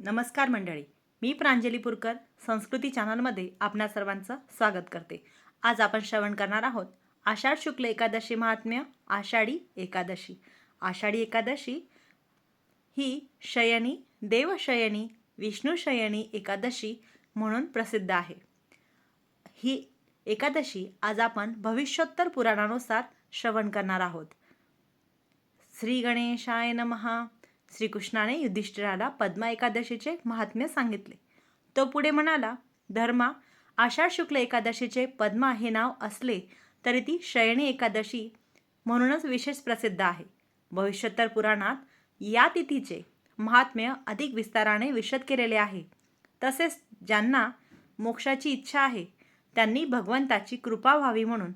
नमस्कार मंडळी. मी प्रांजली पुरकर संस्कृती चॅनलमध्ये आपणा सर्वांचं स्वागत करते. आज आपण श्रवण करणार आहोत आषाढ शुक्ल एकादशी महात्म्य आषाढी एकादशी. आषाढी एकादशी ही शयनी देवशयनी विष्णुशयनी एकादशी म्हणून प्रसिद्ध आहे. ही एकादशी आज आपण भविष्योत्तर पुराणानुसार श्रवण करणार आहोत. श्री गणेशाय नमहा श्रीकृष्णाने युधिष्ठिराला पद्मा एकादशीचे महात्म्य सांगितले. तो पुढे म्हणाला धर्मा आषाढ शुक्ल एकादशीचे पद्मा हे नाव असले तरी ती शयनी एकादशी म्हणूनच विशेष प्रसिद्ध आहे. भविष्योत्तर पुराणात या तिथीचे महात्म्य अधिक विस्ताराने विशद केलेले आहे. तसेच ज्यांना मोक्षाची इच्छा आहे त्यांनी भगवंताची कृपा व्हावी म्हणून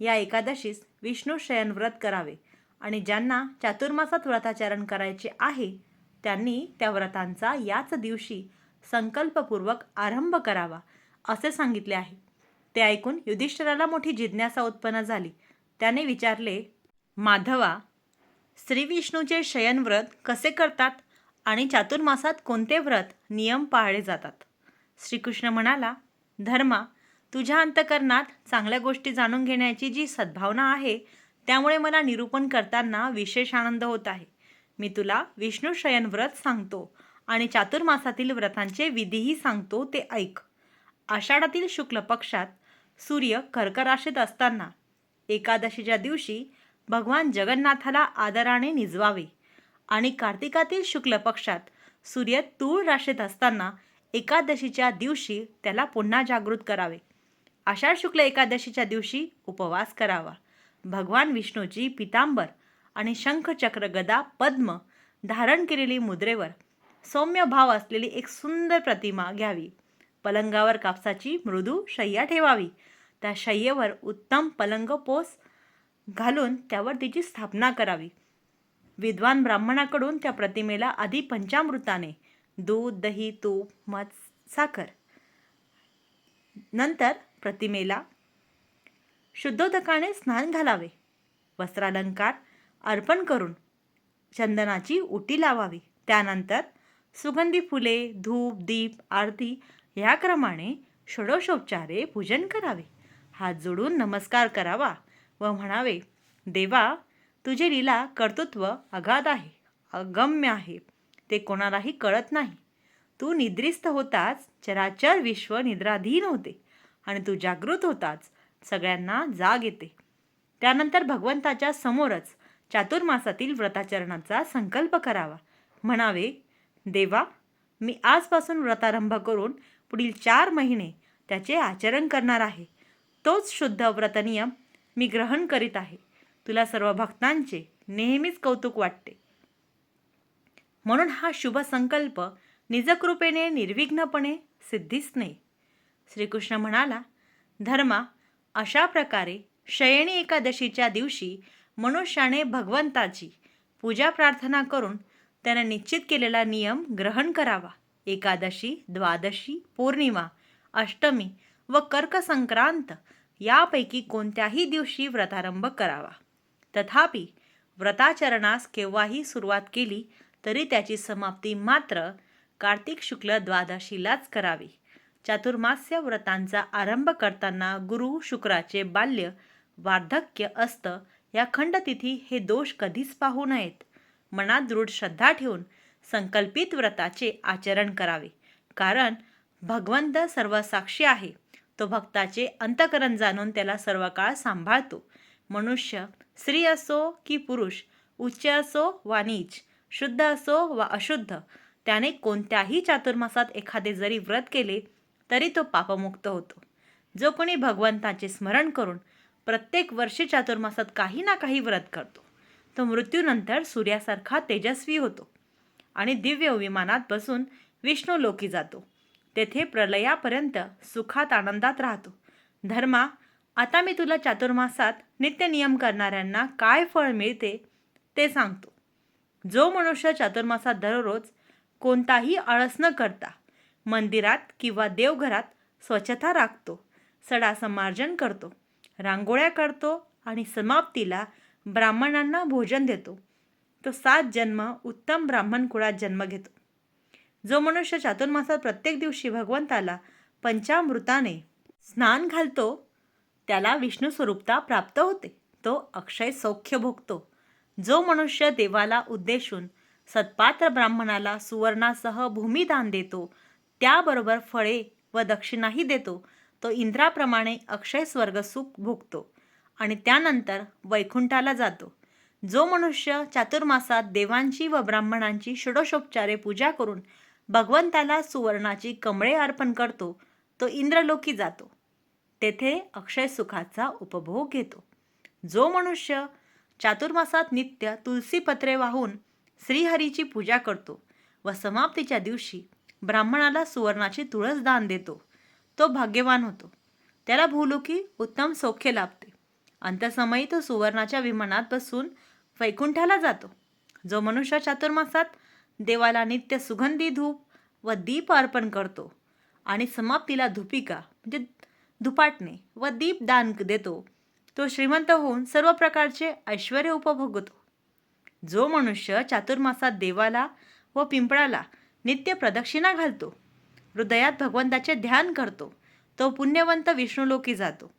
या एकादशीस विष्णू शयनव्रत करावे. आणि ज्यांना चातुर्मासात व्रताचरण करायचे आहे त्यांनी त्या व्रतांचा याच दिवशी संकल्पपूर्वक आरंभ करावा असे सांगितले आहे. ते ऐकून युधिष्ठिराला मोठी जिज्ञासा उत्पन्न झाली. त्याने विचारले माधवा श्री विष्णूचे शयनव्रत कसे करतात आणि चातुर्मासात कोणते व्रत नियम पाळले जातात? श्रीकृष्ण म्हणाला धर्मा तुझ्या अंतकरणात चांगल्या गोष्टी जाणून घेण्याची जी सद्भावना आहे त्यामुळे मला निरूपण करताना विशेष आनंद होत आहे. मी तुला विष्णू शयन व्रत सांगतो आणि चातुर्मासातील व्रतांचे विधीही सांगतो ते ऐक. आषाढातील शुक्ल पक्षात सूर्य कर्कराशीत असताना एकादशीच्या दिवशी भगवान जगन्नाथाला आदराने निजवावे आणि कार्तिकातील शुक्ल पक्षात सूर्य तूळ राशीत असताना एकादशीच्या दिवशी त्याला पुन्हा जागृत करावे. आषाढ शुक्ल एकादशीच्या दिवशी उपवास करावा. भगवान विष्णूची पितांबर आणि शंखचक्र गदा पद्म धारण केलेली मुद्रेवर सौम्य भाव असलेली एक सुंदर प्रतिमा घ्यावी. पलंगावर कापसाची मृदू शय्या ठेवावी. त्या शय्येवर उत्तम पलंग पोस घालून त्यावर तिची स्थापना करावी. विद्वान ब्राह्मणाकडून त्या प्रतिमेला आधी पंचामृताने दूध दही तूप मध साखर नंतर प्रतिमेला शुद्धोदकाने स्नान घालावे. वस्त्रालंकार अर्पण करून चंदनाची उटी लावावी. त्यानंतर सुगंधी फुले धूप दीप आरती या क्रमाने षोडशोपचारे पूजन करावे. हात जोडून नमस्कार करावा व म्हणावे देवा तुझे लीला कर्तृत्व अगाध आहे अगम्य आहे. ते कोणालाही कळत नाही. तू निद्रिस्त होताच चराचर विश्व निद्राधीन होते आणि तू जागृत होताच. सगळ्यांना जाग येते. त्यानंतर भगवंताच्या समोरच चातुर्मासातील व्रताचरणाचा संकल्प करावा. म्हणावे देवा मी आजपासून व्रतारंभ करून पुढील चार महिने त्याचे आचरण करणार आहे. तोच शुद्ध व्रतनियम मी ग्रहण करीत आहे. तुला सर्व भक्तांचे नेहमीच कौतुक वाटते. म्हणून हा शुभ संकल्प निजकृपेने निर्विघ्नपणे सिद्धीस नाही श्रीकृष्ण म्हणाला धर्मा अशा प्रकारे शयनी एकादशीच्या दिवशी मनुष्याने भगवंताची पूजा प्रार्थना करून त्याने निश्चित केलेला नियम ग्रहण करावा. एकादशी द्वादशी पौर्णिमा अष्टमी व कर्क संक्रांत यापैकी कोणत्याही दिवशी व्रतारंभ करावा. तथापि व्रताचरणास केव्हाही सुरुवात केली तरी त्याची समाप्ती मात्र कार्तिक शुक्ल द्वादशीलाच करावी. चातुर्मास्य व्रतांचा आरंभ करताना गुरु शुक्राचे बाल्य वार्धक्य असतं या खंडतिथी हे दोष कधीच पाहू नयेत. मनात दृढ श्रद्धा ठेवून संकल्पित व्रताचे आचरण करावे. कारण भगवंत सर्व साक्षी आहे. तो भक्ताचे अंतकरण जाणून त्याला सर्व काळ सांभाळतो. मनुष्य स्त्री असो की पुरुष उच्च असो वा नीच शुद्ध असो वा अशुद्ध त्याने कोणत्याही चातुर्मासात एखादे जरी व्रत केले तरी तो पापमुक्त होतो. जो कोणी भगवंताचे स्मरण करून प्रत्येक वर्षी चातुर्मासात काही ना काही व्रत करतो तो मृत्यूनंतर सूर्यासारखा तेजस्वी होतो आणि दिव्य विमानात बसून विष्णू लोकी जातो. तेथे प्रलयापर्यंत सुखात आनंदात राहतो. धर्मा आता मी तुला चातुर्मासात नित्यनियम करणाऱ्यांना काय फळ मिळते ते सांगतो. जो मनुष्य चातुर्मासात दररोज कोणताही आळस न करता मंदिरात किंवा देवघरात स्वच्छता राखतो सडा समार्जन करतो रांगोळ्या करतो आणि समाप्तीला ब्राह्मणांना भोजन देतो. तो सात जन्म उत्तम ब्राह्मण कुळात जन्म घेतो. जो मनुष्य चातुर्मासात प्रत्येक दिवशी भगवंताला पंचामृताने स्नान घालतो त्याला विष्णू स्वरूपता प्राप्त होते. तो अक्षय सौख्य भोगतो. जो मनुष्य देवाला उद्देशून सत्पात्र ब्राह्मणाला सुवर्णासह भूमिदान देतो त्याबरोबर फळे व दक्षिणाही देतो. तो इंद्राप्रमाणे अक्षय स्वर्ग सुख भोगतो आणि त्यानंतर वैकुंठाला जातो. जो मनुष्य चातुर्मासात देवांची व ब्राह्मणांची षोडशोपचारे पूजा करून भगवंताला सुवर्णाची कमळे अर्पण करतो तो इंद्रलोकी जातो. तेथे अक्षय सुखाचा उपभोग घेतो. जो मनुष्य चातुर्मासात नित्य तुलसीपत्रे वाहून श्रीहरीची पूजा करतो व समाप्तीच्या दिवशी ब्राह्मणाला सुवर्णाची तुळस दान देतो. तो भाग्यवान होतो. त्याला भूलुकी उत्तम सौख्य लाभते. अंतसमयी तो सुवर्णाच्या विमानात बसून वैकुंठाला जातो. जो मनुष्य चातुर्मासात देवाला नित्य सुगंधी धूप व दीप अर्पण करतो आणि समाप्तीला धुपिका म्हणजे धुपाटणे व दीप दान देतो तो श्रीमंत होऊन सर्व प्रकारचे ऐश्वर उपभोगतो. जो मनुष्य चातुर्मासात देवाला व पिंपळाला नित्य प्रदक्षिणा घालतो. हृदयात भगवंताचे ध्यान करतो. तो पुण्यवंत विष्णुलोकी जातो.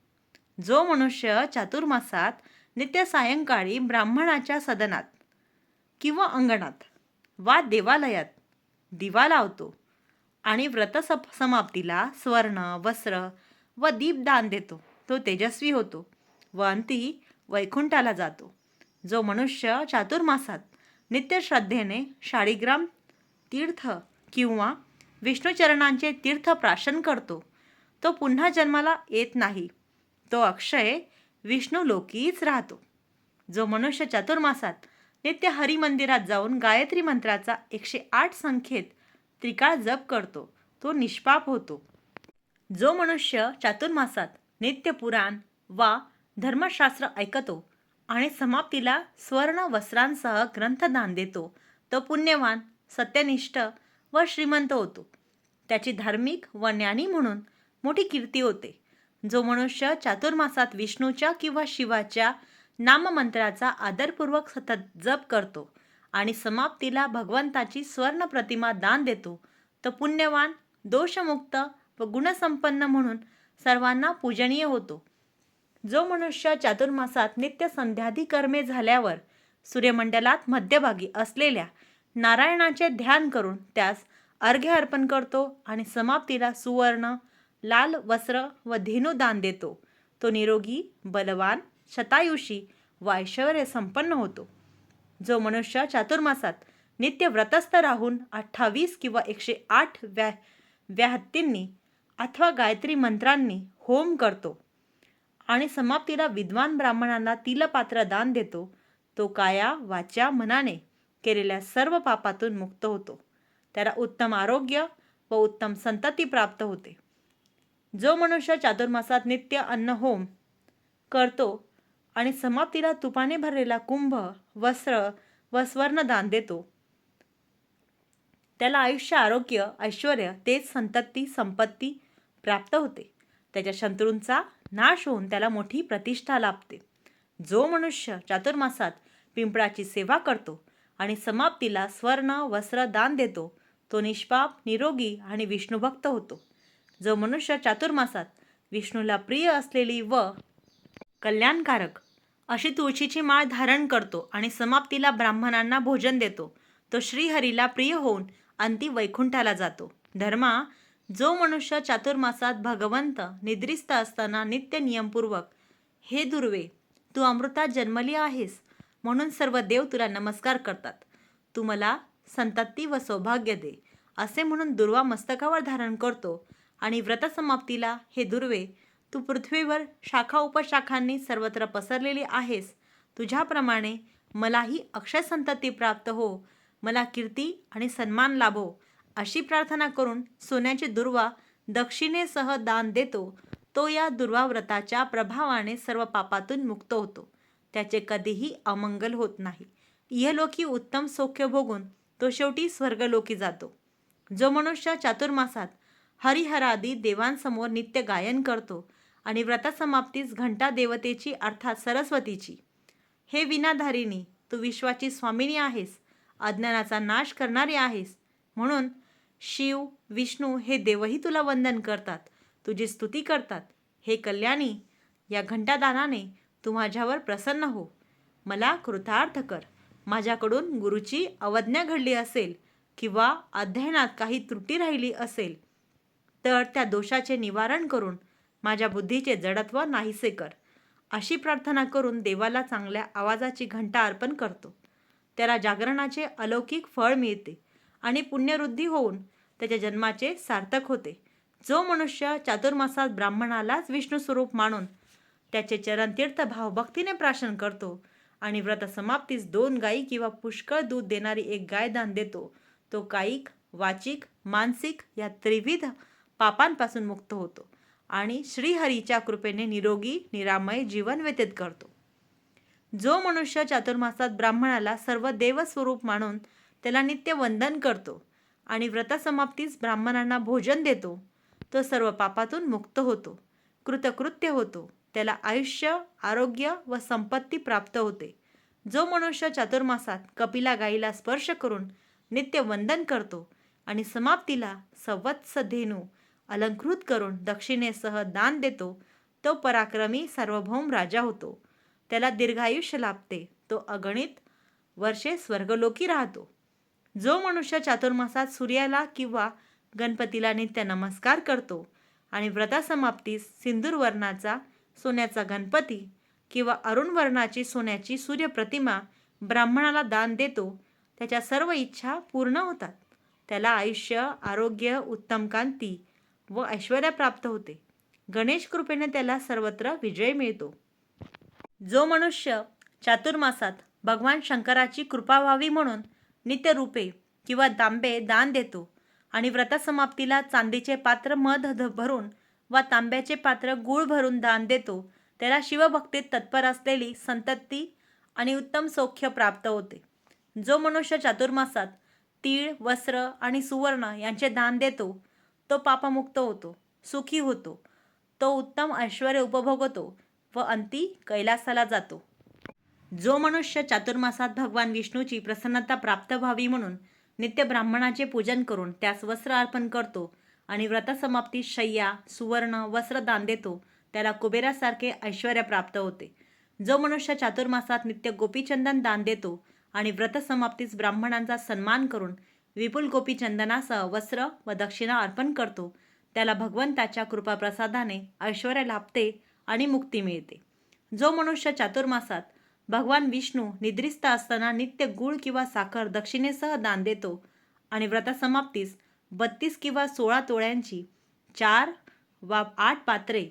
जो मनुष्य चातुर्मासात नित्य सायंकाळी ब्राह्मणाच्या सदनात किंवा अंगणात वा देवालयात दिवा लावतो आणि व्रतसप समाप्तीला स्वर्ण वस्त्र व दीपदान देतो. तो तेजस्वी होतो व अंती वैकुंठाला जातो. जो मनुष्य चातुर्मासात नित्य श्रद्धेने शाळीग्राम तीर्थ किंवा विष्णुचरणांचे तीर्थ प्राशन करतो. तो पुन्हा जन्माला येत नाही. तो अक्षय विष्णू लोकीच राहतो. जो मनुष्य चातुर्मासात नित्य हरिमंदिरात जाऊन गायत्री मंत्राचा एकशे आठ संख्येत त्रिकाळ जप करतो तो निष्पाप होतो. जो मनुष्य चातुर्मासात नित्य पुराण वा धर्मशास्त्र ऐकतो आणि समाप्तीला स्वर्ण वस्त्रांसह ग्रंथदान देतो तो पुण्यवान सत्यनिष्ठ व श्रीमंत होतो. त्याची धार्मिक व ज्ञानी म्हणून मोठी कीर्ती होते. जो मनुष्य चातुर्मासात विष्णूच्या किंवा शिवाच्या नाममंत्राचा आदरपूर्वक सतत जप करतो आणि समाप्तीला भगवंताची स्वर्ण प्रतिमा दान देतो तो पुण्यवान दोषमुक्त व गुणसंपन्न म्हणून सर्वांना पूजनीय होतो. जो मनुष्य चातुर्मासात नित्य संध्यादी कर्मे झाल्यावर सूर्यमंडलात मध्यभागी असलेल्या नारायणाचे ध्यान करून त्यास अर्घ्य अर्पण करतो आणि समाप्तीला सुवर्ण लाल वस्त्र व धेनू दान देतो. तो निरोगी बलवान शतायुषी व ऐश्वर्य संपन्न होतो. जो मनुष्य चातुर्मासात नित्य व्रतस्थ राहून अठ्ठावीस किंवा एकशे आठ व्या व्याहत्तींनी अथवा गायत्री मंत्रांनी होम करतो आणि समाप्तीला विद्वान ब्राह्मणांना तिलपात्र दान देतो तो काया वाच्या मनाने केलेल्या सर्व पापातून मुक्त होतो. त्याला उत्तम आरोग्य व उत्तम संतती प्राप्त होते. जो मनुष्य चातुर्मासात नित्य अन्न होम करतो आणि समाप्तीला तुपाने भरलेला कुंभ वस्त्र व स्वर्णदान देतो त्याला आयुष्य आरोग्य ऐश्वर तेच संतती संपत्ती प्राप्त होते. त्याच्या शत्रूंचा नाश होऊन त्याला मोठी प्रतिष्ठा लाभते. जो मनुष्य चातुर्मासात पिंपळाची सेवा करतो आणि समाप्तीला स्वर्ण वस्त्र दान देतो. तो निष्पाप निरोगी आणि विष्णुभक्त होतो. जो मनुष्य चातुर्मासात विष्णूला प्रिय असलेली व कल्याणकारक अशी तुळशीची माळ धारण करतो आणि समाप्तीला ब्राह्मणांना भोजन देतो. तो श्रीहरीला प्रिय होऊन अंती वैकुंठाला जातो. धर्मा जो मनुष्य चातुर्मासात भगवंत निद्रिस्त असताना नित्य नियमपूर्वक हे दुर्वे तू अमृतात जन्मली आहेस. म्हणून सर्व देव तुला नमस्कार करतात. तू मला संतती व सौभाग्य दे असे म्हणून दुर्वा मस्तकावर धारण करतो आणि व्रतसमाप्तीला हे दुर्वे तू पृथ्वीवर शाखा उपशाखांनी सर्वत्र पसरलेली आहेस. तुझ्याप्रमाणे मलाही अक्षय संतती प्राप्त हो मला कीर्ती आणि सन्मान लाभो अशी प्रार्थना करून सोन्याची दुर्वा दक्षिणेसह दान देतो. तो या दुर्वा व्रताच्या प्रभावाने सर्व पापातून मुक्त होतो. त्याचे कधीही अमंगल होत नाही. इहलोकी उत्तम सौख्य भोगून तो शेवटी स्वर्गलोकी जातो. जो मनुष्य चातुर्मासात हरिहरादी देवांसमोर नित्य गायन करतो आणि व्रतसमाप्तीस घंटा देवतेची अर्थात सरस्वतीची. हे विनाधारिणी तू विश्वाची स्वामिनी आहेस अज्ञानाचा नाश करणारी आहेस. म्हणून शिव विष्णू हे देवही तुला वंदन करतात तुझी स्तुती करतात. हे कल्याणी या घंटादानाने तू माझ्यावर प्रसन्न हो. मला कृतार्थ कर. माझ्याकडून गुरुची अवज्ञा घडली असेल किंवा अध्ययनात काही त्रुटी राहिली असेल तर त्या दोषाचे निवारण करून माझ्या बुद्धीचे जडत्व नाहीसे कर. अशी प्रार्थना करून देवाला चांगल्या आवाजाची घंटा अर्पण करतो. त्याला जागरणाचे अलौकिक फळ मिळते आणि पुण्यवृद्धी होऊन त्याच्या जन्माचे सार्थक होते. जो मनुष्य चातुर्मासात ब्राह्मणालाच विष्णू स्वरूप मानून त्याचे चरणतीर्थ भावभक्तीने प्राशन करतो आणि व्रत समाप्तीस दोन गायी किंवा पुष्कळ दूध देणारी एक गाय दान देतो. तो कायिक वाचिक मानसिक या त्रिविध पापांपासून मुक्त होतो आणि श्रीहरीच्या कृपेने निरोगी निरामय जीवन व्यतीत करतो. जो मनुष्य चातुर्मासात ब्राह्मणाला सर्व देवस्वरूप मानून त्याला नित्य वंदन करतो आणि व्रतसमाप्तीस ब्राह्मणांना भोजन देतो तो सर्व पापातून मुक्त होतो कृतकृत्य होतो. त्याला आयुष्य आरोग्य व संपत्ती प्राप्त होते. जो मनुष्य चातुर्मासात कपिला गाईला स्पर्श करून नित्य वंदन करतो आणि समाप्तीला सवत्स धेनू अलंकृत करून दक्षिणेसह दान देतो तो पराक्रमी सार्वभौम राजा होतो. त्याला दीर्घायुष्य लाभते तो अगणित वर्षे स्वर्गलोकी राहतो. जो मनुष्य चातुर्मासात सूर्याला किंवा गणपतीला नित्य नमस्कार करतो आणि व्रतासमाप्तीस सिंदूरवर्णाचा वर्णाचा सोन्याचा गणपती किंवा अरुण वर्णाची सोन्याची सूर्यप्रतिमा ब्राह्मणाला दान देतो त्याच्या सर्व इच्छा पूर्ण होतात. त्याला आयुष्य आरोग्य उत्तम कांती व ऐश्वर प्राप्त होते. गणेश कृपेने त्याला सर्वत्र विजय मिळतो. जो मनुष्य चातुर्मासात भगवान शंकराची कृपा व्हावी म्हणून नित्यरूपे किंवा तांबे दान देतो आणि व्रतसमाप्तीला चांदीचे पात्र मध भरून व तांब्याचे पात्र गूळ भरून दान देतो. त्याला शिवभक्तीत तत्पर असलेली संतती आणि उत्तम सौख्य प्राप्त होते. जो मनुष्य चातुर्मासात तीळ वस्त्र आणि सुवर्ण यांचे दान देतो तो पापमुक्त होतो सुखी होतो. तो उत्तम ऐश्वर उपभोगतो व अंती कैलासाला जातो. जो मनुष्य चातुर्मासात भगवान विष्णूची प्रसन्नता प्राप्त व्हावी म्हणून नित्य ब्राह्मणाचे पूजन करून त्यास वस्त्र अर्पण करतो आणि व्रतसमाप्ती शय्या सुवर्ण वस्त्र दान देतो. त्याला कुबेरासारखे ऐश्वर प्राप्त होते. जो मनुष्य चातुर्मासात नित्य गोपीचंदन दान देतो आणि व्रतसमाप्तीस ब्राह्मणांचा सन्मान करून विपुल गोपीचंदनासह वस्त्र व दक्षिणा अर्पण करतो त्याला भगवंताच्या कृपाप्रसादाने ऐश्वर लाभते आणि मुक्ती मिळते. जो मनुष्य चातुर्मासात भगवान विष्णू निद्रिस्त असताना नित्य गुळ किंवा साखर दक्षिणेसह दान देतो आणि व्रतसमाप्तीस बत्तीस किंवा सोळा तोळ्यांची चार वा आठ पात्रे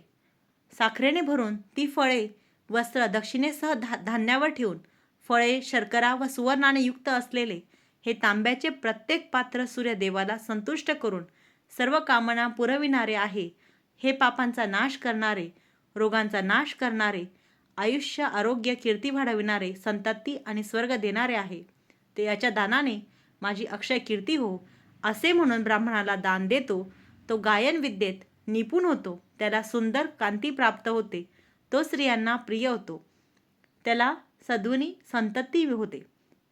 साखरेने भरून ती फळे वस्त्र दक्षिणेसह धा धान्यावर ठेवून फळे शर्करा व सुवर्णाने युक्त असलेले हे तांब्याचे प्रत्येक पात्र सूर्यदेवाला संतुष्ट करून सर्व कामना पुरविणारे आहे. हे पापांचा नाश करणारे रोगांचा नाश करणारे आयुष्य आरोग्य कीर्ती वाढविणारे संतती आणि स्वर्ग देणारे आहे. ते याच्या दानाने माझी अक्षय कीर्ती हो. असे म्हणून ब्राह्मणाला दान देतो. तो गायन विद्येत निपुण होतो. त्याला सुंदर कांती प्राप्त होते. तो स्त्रियांना प्रिय होतो. त्याला सद्गुणी संतती होते.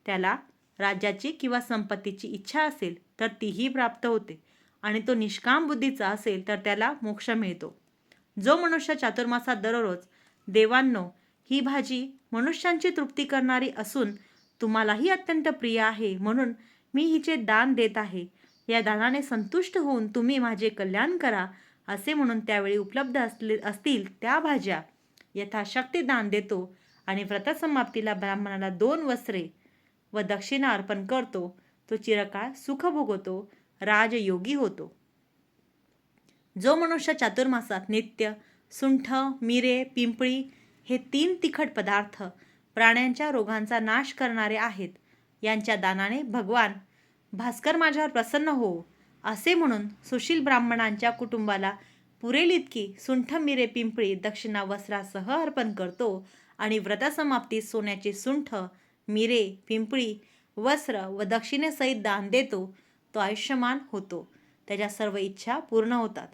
त्याला राज्याची किंवा संपत्तीची इच्छा असेल तर तीही प्राप्त होते. आणि तो निष्काम बुद्धीचा असेल तर त्याला मोक्ष मिळतो. जो मनुष्य चातुर्मासात दररोज देवांनो ही भाजी मनुष्यांची तृप्ती करणारी असून तुम्हालाही अत्यंत प्रिय आहे. म्हणून मी हिचे दान देत आहे. या दानाने संतुष्ट होऊन तुम्ही माझे कल्याण करा असे म्हणून त्यावेळी उपलब्ध असले असतील त्या भाज्या. यथाशक्ती दान देतो आणि व्रतसमाप्तीला ब्राह्मणाला दोन वस्त्रे व दक्षिणा अर्पण करतो. तो चिरकाळ सुख भोगवतो राजयोगी होतो. जो मनुष्य चातुर्मासात नित्य सुंठ मिरे पिंपळी हे तीन तिखट पदार्थ प्राण्यांच्या रोगांचा नाश करणारे आहेत यांच्या दानाने भगवान भास्कर माझ्यावर प्रसन्न हो. असे म्हणून सुशील ब्राह्मणांच्या कुटुंबाला पुरेल इतकी सुंठ मिरे पिंपळी दक्षिणा वस्त्रासह अर्पण करतो आणि व्रतसमाप्तीत सोन्याचे सुंठ मिरे पिंपळी वस्त्र व दक्षिणेसहित दान देतो. तो आयुष्यमान होतो. त्याच्या सर्व इच्छा पूर्ण होतात.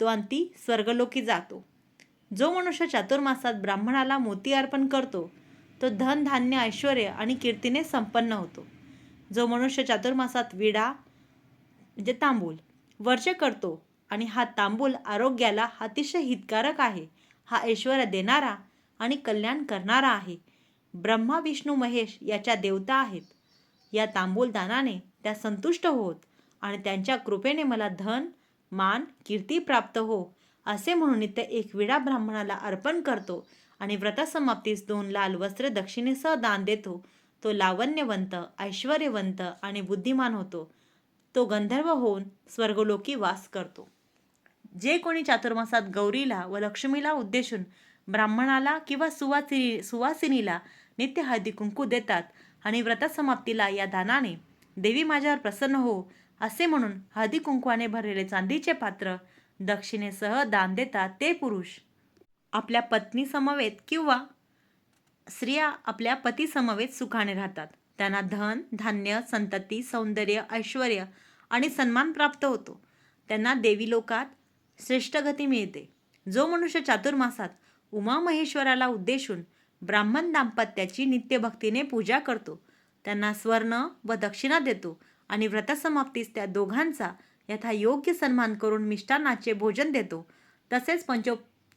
तो अंती स्वर्गलोकी जातो. जो मनुष्य चातुर्मासात ब्राह्मणाला मोती अर्पण करतो तो धन धान्य ऐश्वर आणि कीर्तीने संपन्न होतो. जो मनुष्य चातुर्मासात विडा म्हणजे तांबूल वर्ष करतो आणि हा तांबूल आरोग्याला अतिशय हितकारक आहे. हा ऐश्वर्य देणारा आणि कल्याण करणारा आहे. ब्रह्मा विष्णू महेश याच्या देवता आहेत. या तांबूल दानाने त्या संतुष्ट होत आणि त्यांच्या कृपेने मला धन मान कीर्ती प्राप्त हो असे म्हणून नित्य एक विडा ब्राह्मणाला अर्पण करतो आणि व्रतसमाप्तीस दोन लाल वस्त्र दक्षिणेसह दान देतो. तो लावण्यवंत ऐश्वर्यवंत आणि बुद्धिमान होतो. तो गंधर्व होऊन स्वर्गलोकी वास करतो. जे कोणी चातुर्मासात गौरीला व लक्ष्मीला उद्देशून ब्राह्मणाला किंवा सुवासिनी सुवासिनीला नित्य हळदी कुंकू देतात आणि व्रतसमाप्तीला या दानाने देवी माझ्यावर प्रसन्न हो असे म्हणून हळदी कुंकवाने भरलेले चांदीचे पात्र दक्षिणेसह दान देतात ते पुरुष. आपल्या पत्नीसमवेत किंवा स्त्रिया आपल्या पतीसमवेत सुखाने राहतात. त्यांना धन धान्य संतती सौंदर्य ऐश्वर आणि सन्मान प्राप्त होतो. त्यांना देवी लोकात श्रेष्ठ गती मिळते. जो मनुष्य चातुर्मासात उमा महेश्वराला उद्देशून ब्राह्मण दाम्पत्याची नित्यभक्तीने पूजा करतो त्यांना स्वर्ण व दक्षिणा देतो आणि व्रतसमाप्तीस त्या दोघांचा यथा योग्य सन्मान करून मिष्टान्नाचे भोजन देतो. तसेच पंचो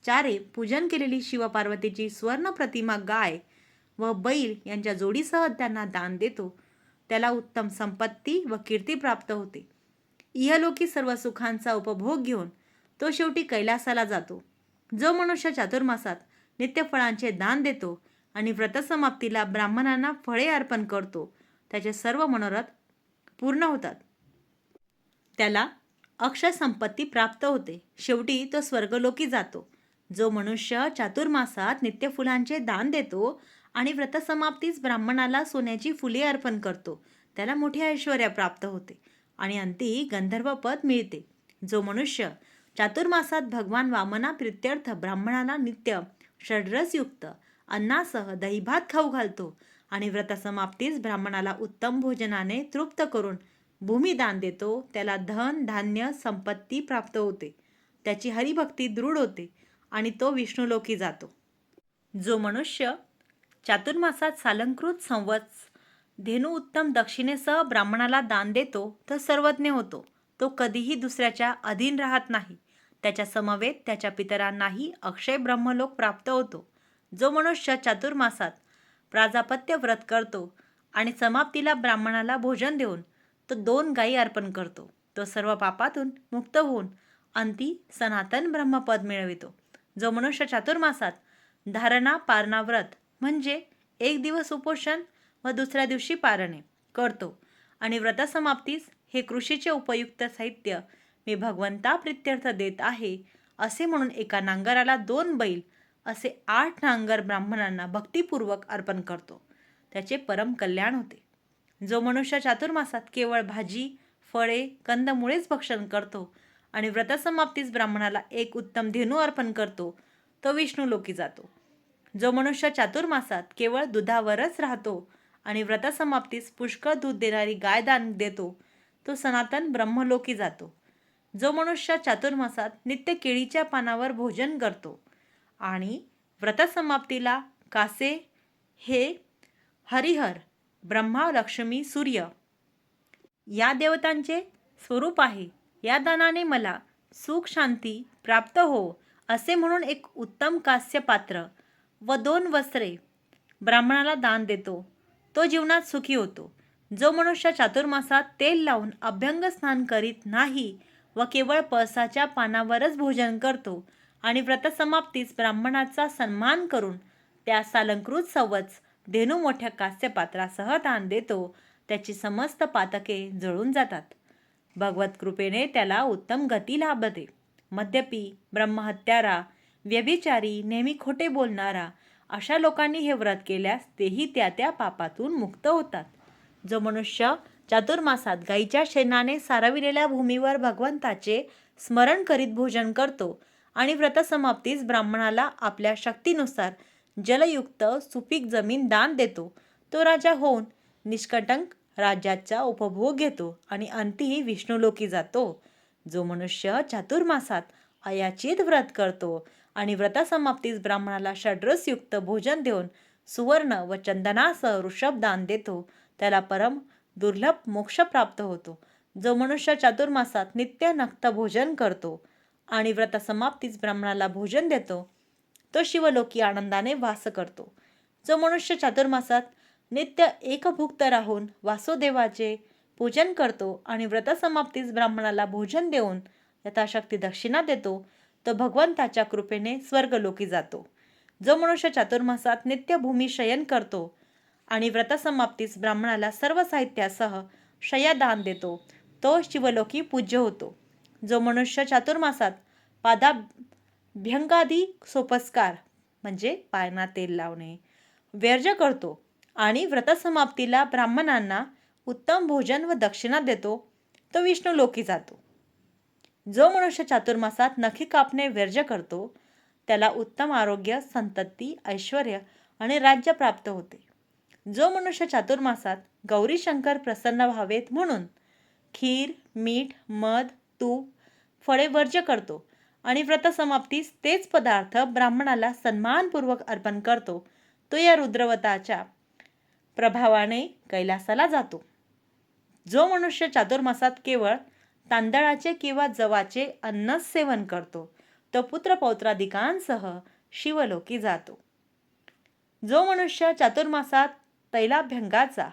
चारे पूजन केलेली शिवपार्वतीची स्वर्ण प्रतिमा गाय व बैल यांच्या जोडीसह त्यांना दान देतो. त्याला उत्तम संपत्ती व कीर्ती प्राप्त होते. इहलोकी सर्व सुखांचा उपभोग घेऊन तो शेवटी कैलासाला जातो. जो मनुष्य चातुर्मासात नित्यफळांचे दान देतो आणि व्रतसमाप्तीला ब्राह्मणांना फळे अर्पण करतो त्याचे सर्व मनोरथ पूर्ण होतात. त्याला अक्षय संपत्ती प्राप्त होते. शेवटी तो स्वर्गलोकी जातो. जो मनुष्य चातुर्मासात नित्यफुलांचे दान देतो आणि व्रतसमाप्तीस ब्राह्मणाला सोन्याची फुले अर्पण करतो त्याला मोठे ऐश्वर्या प्राप्त होते आणि अंती गंधर्वपद मिळते. जो मनुष्य चातुर्मासात भगवान वामना प्रित्यर्थ ब्राह्मणाला नित्य षड्रसयुक्त अन्नासह दहीभात खाऊ घालतो आणि व्रतसमाप्तीस ब्राह्मणाला उत्तम भोजनाने तृप्त करून भूमिदान देतो त्याला धन धान्य संपत्ती प्राप्त होते. त्याची हरिभक्ती दृढ होते. आणि तो विष्णुलोकी जातो. जो मनुष्य चातुर्मासात सालंकृत संवत्स धेनू उत्तम दक्षिणेसह ब्राह्मणाला दान देतो तर सर्वज्ञ होतो. तो कधीही दुसऱ्याच्या अधीन राहत नाही. त्याच्या समवेत त्याच्या पितरांनाही अक्षय ब्रह्मलोक प्राप्त होतो. जो मनुष्य चातुर्मासात प्राजापत्य व्रत करतो आणि समाप्तीला ब्राह्मणाला भोजन देऊन तो दोन गायी अर्पण करतो तो सर्व पापातून मुक्त होऊन अंती सनातन ब्रह्मपद मिळवितो. जो मनुष्य चातुर्मासात धारणा पारणा व्रत म्हणजे एक दिवस उपोषण व दुसऱ्या दिवशी पारणे करतो. आणि व्रतसमाप्तीस हे कृषीचे उपयुक्त साहित्य मी भगवंता प्रित्यर्थ देत आहे असे म्हणून एका नांगराला दोन बैल असे आठ नांगर ब्राह्मणांना भक्तिपूर्वक अर्पण करतो. त्याचे परम कल्याण होते. जो मनुष्य चातुर्मासात केवळ भाजी फळे कंदमुळेच भक्षण करतो आणि व्रतसमाप्तीस ब्राह्मणाला एक उत्तम धेनू अर्पण करतो तो विष्णुलोकी जातो. जो मनुष्य चातुर्मासात केवळ दुधावरच राहतो आणि व्रतसमाप्तीस पुष्कळ दूध देणारी गाय दान देतो तो सनातन ब्रह्मलोकी जातो. जो मनुष्य चातुर्मासात नित्य केळीच्या पानावर भोजन करतो आणि व्रतसमाप्तीला कासे हे हरिहर ब्रह्मा लक्ष्मी सूर्य या देवतांचे स्वरूप आहे या दानाने मला सुख शांती प्राप्त हो असे म्हणून एक उत्तम कास्य पात्र व दोन वस्त्रे ब्राह्मणाला दान देतो. तो जीवनात सुखी होतो. जो मनुष्य चातुर्मासात तेल लावून अभ्यंग स्नान करीत नाही व केवळ पळसाच्या पानावरच भोजन करतो आणि व्रतसमाप्तीस ब्राह्मणाचा सन्मान करून त्या सालंकृत सवच धेनू मोठ्या कास्यपात्रासह दान देतो त्याची समस्त पातके जळून जातात. भगवत कृपेने त्याला उत्तम गती लाभते. मद्यपी ब्रह्महत्यारा व्यभिचारी नेहमी खोटे बोलणारा अशा लोकांनी हे व्रत केल्यास तेही त्या त्या पापातून मुक्त होतात. जो मनुष्य चातुर्मासात गाईच्या शेणाने सारविलेल्या भूमीवर भगवंताचे स्मरण करीत भोजन करतो आणि व्रतसमाप्तीस ब्राह्मणाला आपल्या शक्तीनुसार जलयुक्त सुपीक जमीन दान देतो. तो राजा होऊन निष्कटंक राज्याचा उपभोग घेतो आणि अंती विष्णुलोकी जातो. जो मनुष्य चातुर्मासात अयाचित व्रत करतो आणि व्रतासमाप्तीस ब्राह्मणाला षड्रसयुक्त भोजन देऊन सुवर्ण व चंदनासह ऋषभ दान देतो त्याला परम दुर्लभ मोक्ष प्राप्त होतो. जो मनुष्य चातुर्मासात नित्य नक्त भोजन करतो आणि व्रतासमाप्तीस ब्राह्मणाला भोजन देतो तो शिवलोकी आनंदाने वास करतो. जो मनुष्य चातुर्मासात नित्य एकभुक्त राहून वासुदेवाचे पूजन करतो आणि व्रतसमाप्तीस ब्राह्मणाला भोजन देऊन यथाशक्ती दक्षिणा देतो तो भगवंताच्या कृपेने स्वर्गलोकी जातो. जो मनुष्य चातुर्मासात नित्य भूमी शयन करतो आणि व्रतसमाप्तीस ब्राह्मणाला सर्व साहित्यासह शयादान देतो तो शिवलोकी पूज्य होतो. जो मनुष्य चातुर्मासात पादाभ्यंगादी सोपस्कार म्हणजे पायांना तेल लावणे व्यर्ज करतो आणि व्रतसमाप्तीला ब्राह्मणांना उत्तम भोजन व दक्षिणा देतो तो विष्णू लोकी जातो. जो मनुष्य चातुर्मासात नखी कापणे व्यर्ज करतो त्याला उत्तम आरोग्य संतती ऐश्वर आणि राज्य प्राप्त होते. जो मनुष्य चातुर्मासात गौरी शंकर प्रसन्न व्हावेत म्हणून खीर मीठ मध तूप फळे वर्ज्य करतो आणि व्रतसमाप्तीस तेच पदार्थ ब्राह्मणाला सन्मानपूर्वक अर्पण करतो तो या रुद्रवताच्या प्रभावाने कैलासाला जातो. जो मनुष्य चातुर्मासात केवळ तांदळाचे किंवा जवाचे अन्नच सेवन करतो तो पुत्रपौत्राधिकांसह शिवलोकी जातो. जो मनुष्य चातुर्मासात तैलाभ्यंगाचा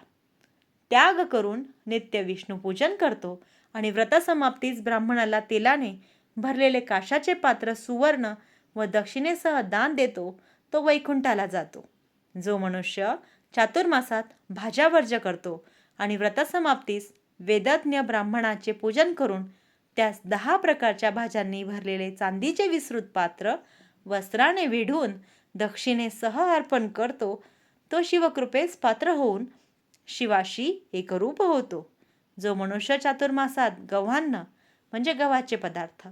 त्याग करून नित्य विष्णुपूजन करतो आणि व्रतसमाप्तीस ब्राह्मणाला तेलाने भरलेले काशाचे पात्र सुवर्ण व दक्षिणेसह दान देतो तो वैकुंठाला जातो. जो मनुष्य चातुर्मासात भाज्या वर्ज्य करतो आणि व्रतसमाप्तीस वेदज्ञ ब्राह्मणाचे पूजन करून त्यास दहा प्रकारच्या भाज्यांनी भरलेले चांदीचे विस्तृत पात्र वस्त्राने विढून दक्षिणेसह अर्पण करतो तो शिवकृपेस पात्र होऊन शिवाशी एकरूप होतो. जो मनुष्य चातुर्मासात गव्हांना म्हणजे गव्हाचे पदार्थ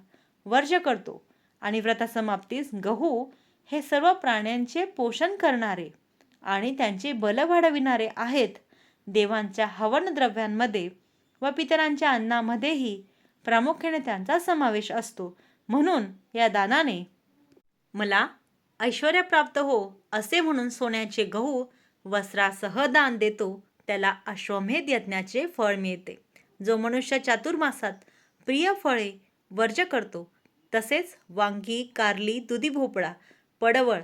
वर्ज्य करतो आणि व्रतसमाप्तीस गहू हे सर्व प्राण्यांचे पोषण करणारे. आणि त्यांचे बल वाढविणारे आहेत. देवांच्या हवन द्रव्यांमध्ये व पितरांच्या अन्नामध्येही प्रामुख्याने त्यांचा समावेश असतो. म्हणून या दानाने मला ऐश्वर्य प्राप्त हो असे म्हणून सोन्याचे गहू वस्त्रासह दान देतो. त्याला अश्वमेध यज्ञाचे फळ मिळते. जो मनुष्य चातुर्मासात प्रिय फळे वर्ज करतो तसेच वांगी कारली दुधी भोपळा पडवळ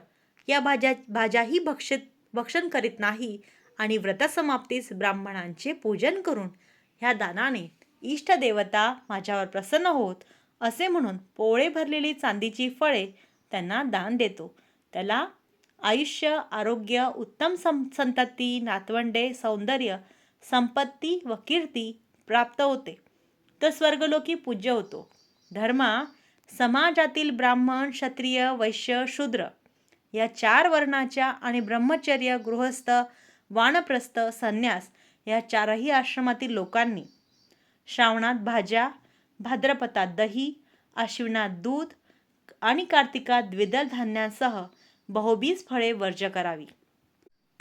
या भाज्या भाज्याही भक्षित भक्षण करीत नाही आणि व्रतसमाप्तीस ब्राह्मणांचे पूजन करून ह्या दानाने इष्टदेवता माझ्यावर प्रसन्न होत असे म्हणून पोळे भरलेली चांदीची फळे त्यांना दान देतो. त्याला आयुष्य आरोग्य उत्तम सं संतती नातवंडे सौंदर्य संपत्ती व कीर्ती प्राप्त होते. तर स्वर्गलोकी पूज्य होतो. धर्मा समाजातील ब्राह्मण क्षत्रिय वैश्य शूद्र या चार वर्णाच्या आणि ब्रह्मचर्य गृहस्थ वानप्रस्थ संन्यास या चारही आश्रमातील लोकांनी श्रावणात भाज्या भाद्रपदात दही आश्विनात दूध आणि कार्तिकात द्विदल धान्यांसह बहुबीज फळे वर्ज करावी.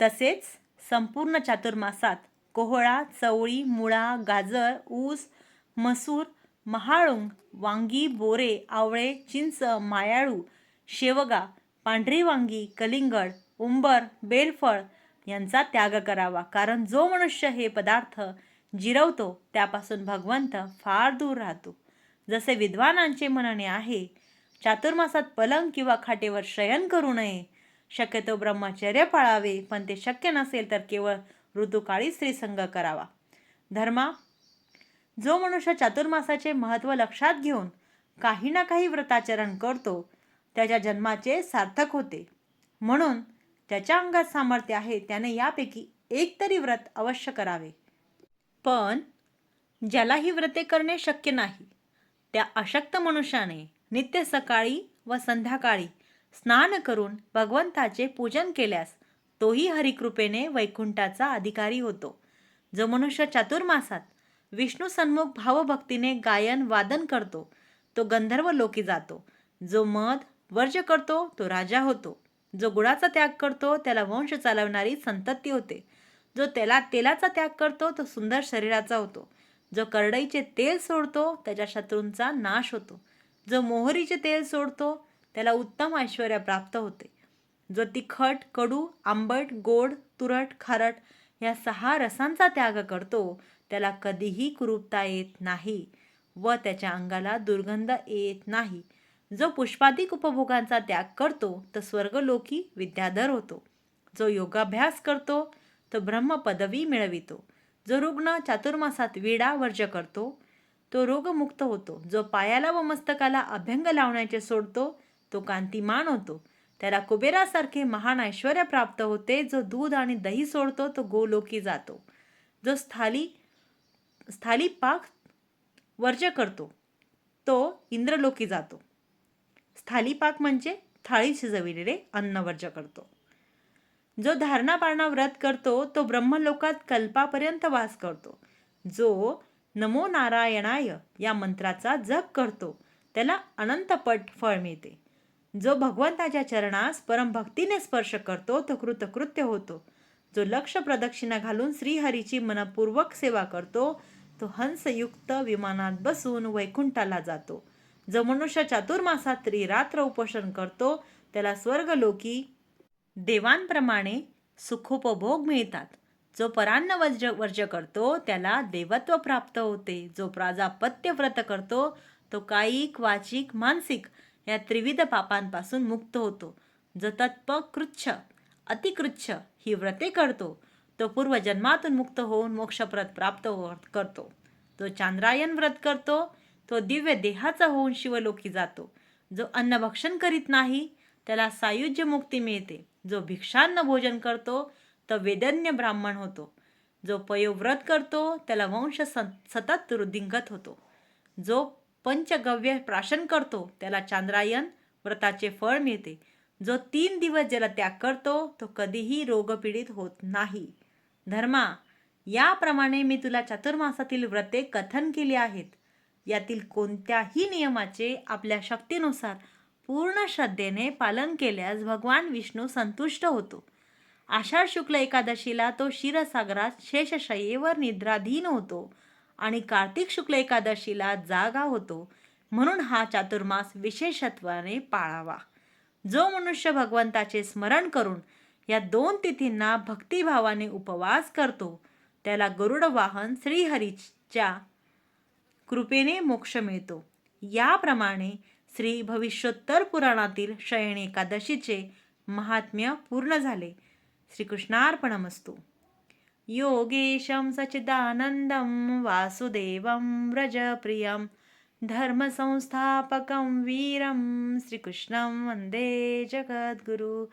तसेच संपूर्ण चातुर्मासात कोहळा चवळी मुळा गाजर ऊस मसूर महाळुंग वांगी बोरे आवळे चिंच मायाळू शेवगा पांढरी वांगी कलिंगड उंबर बेलफळ यांचा त्याग करावा. कारण जो मनुष्य हे पदार्थ जिरवतो त्यापासून भगवंत फार दूर राहतो. जसे विद्वानांचे म्हणणे आहे चातुर्मासात पलंग किंवा खाटेवर शयन करू नये. शक्यतो ब्रह्मचर्य पाळावे पण ते शक्य नसेल तर केवळ ऋतुकाळी स्त्रीसंग करावा. धर्मा जो मनुष्य चातुर्मासाचे महत्त्व लक्षात घेऊन काही ना काही व्रताचरण करतो त्याच्या जन्माचे सार्थक होते. म्हणून त्याच्या अंगात सामर्थ्य आहे त्याने यापैकी एक तरी व्रत अवश्य करावे. पण ज्याला ही व्रते करणे शक्य नाही त्या अशक्त मनुष्याने नित्य सकाळी व संध्याकाळी स्नान करून भगवंताचे पूजन केल्यास तोही हरिकृपेने वैकुंठाचा अधिकारी होतो. जो मनुष्य चातुर्मासात विष्णू सन्मुख भावभक्तीने गायन वादन करतो तो गंधर्व लोकी जातो. जो मध वर्ज करतो तो राजा होतो. जो गुळाचा त्याग करतो त्याला वंश चालवणारी संतती होते. जो त्याला तेलाचा त्याग करतो तो सुंदर शरीराचा होतो. जो करडईचे तेल सोडतो त्याच्या शत्रूंचा नाश होतो. जो मोहरीचे तेल सोडतो त्याला उत्तम ऐश्वर प्राप्त होते. जो तिखट कडू आंबट गोड तुरट खारट या सहा रसांचा त्याग करतो त्याला कधीही कुरूपता येत नाही व त्याच्या अंगाला दुर्गंध येत नाही. जो पुष्पाधिक उपभोगांचा त्याग करतो तो स्वर्गलोकी विद्याधर होतो. जो योगाभ्यास करतो तो ब्रह्मपदवी मिळवितो. जो रुग्ण चातुर्मासात विडा वर्ज करतो तो रोगमुक्त होतो. जो पायाला व मस्तकाला अभ्यंग लावण्याचे सोडतो तो कांतिमान होतो. त्याला कुबेरासारखे महान ऐश्वर प्राप्त होते. जो दूध आणि दही सोडतो तो गोलोकी जातो. जो स्थाली स्थाली पाक वर्ज करतो तो इंद्रलोकी जातो. थालीपाक म्हणजे थाळी शिजविलेले अन्नवर्ज करतो. जो धारणापाळणा व्रत करतो तो ब्रह्मलोकात कल्पापर्यंत वास करतो. जो नमो नारायणाय या मंत्राचा जप करतो त्याला अनंतपट फळ मिळते. जो भगवंताच्या चरणास परमभक्तीने स्पर्श करतो तो कृतकृत्य होतो. जो लक्ष प्रदक्षिणा घालून श्रीहरीची मनपूर्वक सेवा करतो तो हंसयुक्त विमानात बसून वैकुंठाला जातो. जो मनुष्य चातुर्मासात त्रिरात्र उपोषण करतो त्याला स्वर्गलोकी देवांप्रमाणे सुखोपभोग मिळतात. जो परान्न वर्ज वर्ज करतो त्याला देवत्व प्राप्त होते. जो प्राजापत्य व्रत करतो तो कायिक वाचिक मानसिक या त्रिविध पापांपासून मुक्त होतो. जो तत्पकृच्छ अतिकृच्छ ही व्रते करतो तो पूर्वजन्मातून मुक्त होऊन मोक्षप्रत प्राप्त हो करतो. जो चांद्रायन व्रत करतो तो दिव्य देहाचा होऊन शिवलोकी जातो. जो अन्नभक्षण करीत नाही त्याला सायुज्य मुक्ती मिळते. जो भिक्षान्न भोजन करतो तो वेदन्य ब्राह्मण होतो. जो पयोव्रत करतो त्याला वंश सतत वृद्धिंगत होतो. जो पंचगव्य प्राशन करतो त्याला चांद्रायन व्रताचे फळ मिळते. जो तीन दिवस ज्याला त्याग करतो तो कधीही रोगपीडित होत नाही. धर्मा याप्रमाणे मी तुला चातुर्मासातील व्रते कथन केली आहेत. यातील कोणत्याही नियमाचे आपल्या शक्तीनुसार पूर्ण श्रद्धेने पालन केल्यास भगवान विष्णू संतुष्ट होतो. आषाढ शुक्ल एकादशीला तो क्षीरसागरात शेषशयेवर निद्राधीन होतो आणि कार्तिक शुक्ल एकादशीला जागा होतो म्हणून हा चातुर्मास विशेषत्वाने पाळावा. जो मनुष्य भगवंताचे स्मरण करून या दोन तिथींना भक्तिभावाने उपवास करतो त्याला गरुड वाहन श्रीहरीच्या कृपेने मोक्ष मिळतो. याप्रमाणे श्री भविष्योत्तर पुराणातील शयन एकादशीचे महात्म्य पूर्ण झाले. श्रीकृष्णार्पणमस्तू. योगेशं सच्चिदानन्दं वासुदेवं व्रजप्रियं धर्मसंस्थापकं वीरं श्रीकृष्णं वन्दे जगद्गुरु